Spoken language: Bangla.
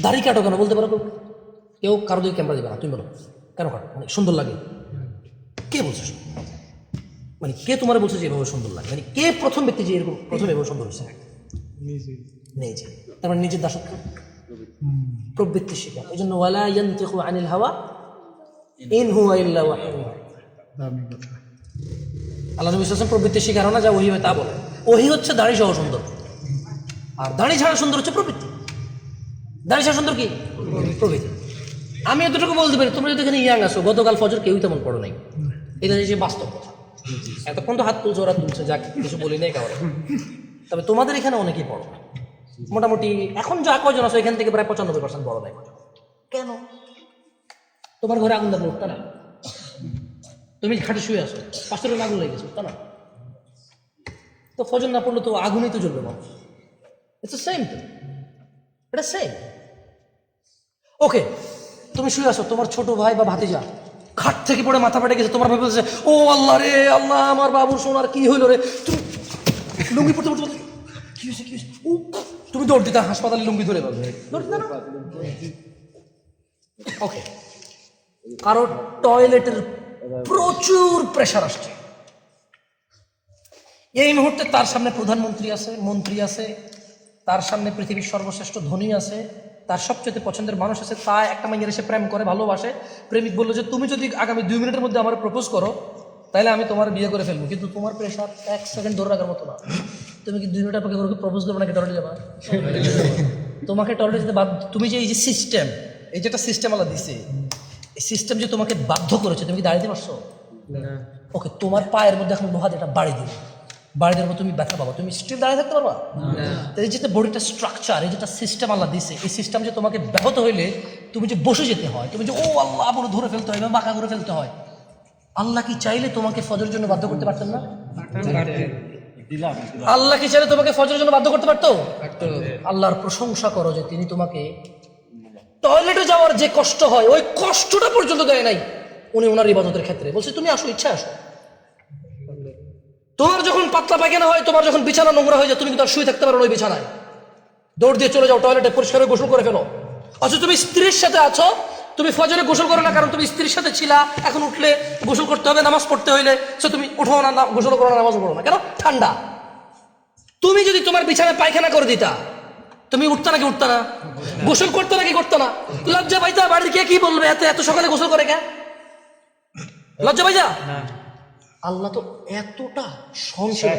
দাড়ি কাটো কেন? বলতে পারো কেউ? কেউ কারও দিকে ক্যামেরা দিবে না তুমি বলো। কেন কাটো? মানে সুন্দর লাগে। কে বলছে মানে কে তোমার বলছে যে এভাবে সুন্দর লাগে? মানে কে প্রথম ব্যক্তি যে এরকম প্রথম এভাবে সুন্দর হয়েছে? নিজে। তার মানে নিজের দাসত্ব। প্রবৃত্তি শিকার এই জন্য ওয়ালা ইয়ান্তিকু আনিল হাওয়া ইন হুয়া ইল্লা কথা। আল্লাহ নবী সাল্লাম প্রবৃত্তি শিকার না যা ওহি হয় তা বলে। ওহি হচ্ছে দাড়ি সহ সুন্দর। আর দাড়ি ছাড়া সুন্দর হচ্ছে প্রবৃত্তি। দাড়ি ছাড়া সুন্দর কি? প্রবৃত্তি আমি এতটুকু বলতে পারি তোমরা যদি এখানে ইয়াং আসো গতকাল ফজর কেউই তেমন পড়ো নাই। এটা হচ্ছে বাস্তব কথা। এতক্ষণ তো হাত তুলছে ওরা তুলছে যাক কিছু বলি নাই কারণ তবে তোমাদের এখানে অনেকেই পড়ো মোটামুটি এখন যা কজন আছো এখান থেকে প্রায় পঁচানব্বই পার্সেন্ট বড় নাই। কেন? তোমার ঘরে আগুন লাগল উঠতা না? তুমি খাটে শুয়ে আসো পাঁচটা আগুন লেগেছে তা না? তো ফজর না পড়লে তো আগুনই তো জ্বলবে মানুষ। ইটস সেম তো এটা সেম ওকে তুমি শুয়ে আসো তোমার ছোট ভাই বা ভাতিজা খাট থেকে পড়ে মাথা পেটে গেছে তোমার ভাই বলছে ও আল্লাহ রে আল্লাহ আমার বাবুর সোনার কি হইল রে? তুমি লুঙ্গি পড়তে পড়তে কি হয়েছে কি ও, তুমি দৌড় দিতা হাসপাতালে লুঙ্গি ধরে পাবে ওকে কারও টয়লেটের প্রচুর প্রেশার আসছে। এই মুহূর্তে তার সামনে প্রধানমন্ত্রী আছে মন্ত্রী আছে তার সামনে পৃথিবীর সর্বশ্রেষ্ঠ ধনী আছে তার সবচেয়ে পছন্দের মানুষ আছে তা একটা মাইয়ের এসে প্রেম করে ভালোবাসে। প্রেমিক বলল যে তুমি যদি আগামী দুই মিনিটের মধ্যে আমার প্রপোজ করো তাহলে আমি তোমার বিয়ে করে ফেলব। কিন্তু তোমার প্রেশার এক সেকেন্ড ধরে রাখার মতো না। তুমি কি দুই মিনিট আপনাকে প্রপোজ করবে নাকি টয়লেটে যাবা? তোমাকে টয়লেটে যেতে বাধ্য তুমি যে এই যে সিস্টেম এই যে একটা সিস্টেম আলাদা দিছে এই সিস্টেম যে তোমাকে বাধ্য করেছে তুমি কি দাঁড়িয়ে পারছ? ওকে তোমার পায়ের মধ্যে এখন লোহা যেটা বাড়ি দিবে। বাড়ি দেওয়ার তুমি ব্যথা পাবো তুমি স্টিল দাঁড়িয়ে থাকতে পারবা? এই যেটা বডিটা স্ট্রাকচার এই যেটা সিস্টেম আল্লাহ দিছে এই সিস্টেম যে তোমাকে ব্যাহত হইলে তুমি যে বসে যেতে হয় তুমি যে ও আল্লাহ বলে ধরে ফেলতে হয় বা বাঁকা করে ফেলতে হয়। আল্লাহ কি চাইলে তোমাকে ফজর জন্য বাধ্য করতে পারতেন না? আল্লাহ কি চাইলে তোমাকে ফজরের জন্য বাধ্য করতে পারতো? আল্লাহর প্রশংসা করো যে তিনি তোমাকে টয়লেটে যাওয়ার যে কষ্ট হয় ওই কষ্টটা পর্যন্ত দেয় নাই। উনি ওনার ইবাদতের ক্ষেত্রে। বলছে তুমি আসো ইচ্ছা আসো। তোমার যখন পাতলা পায়খানা হয়, তোমার যখন বিছানা নোংরা হয়ে যায়, তুমি কিন্তু আর শুয়ে থাকতে পারো ওই বিছানায়? দৌড় দিয়ে চলে যাও টয়লেটে পরিষ্কার গোসল করে ফেলো। অথচ তুমি স্ত্রীর সাথে আছো, তুমি ফজরে গোসল করো না কারণ তুমি স্ত্রীর সাথে ছিলা, এখন উঠলে গোসল করতে হবে, নামাজ পড়তে হইলে সে তুমি উঠো না গোসল করো না নামাজ পড়ো না। কেন? ঠান্ডা। তুমি যদি তোমার বিছানায় পায়খানা করে দিতা, তুমি উঠতা নাকি উঠতা না? গোসল করতে নাকি করতো না? লজ্জা পাইতা? বাড়ির কে কি বলবে? এত এত সকালে গোসল করে কে? লজ্জা পাইতা? আল্লাহ তো এতটা সংশয়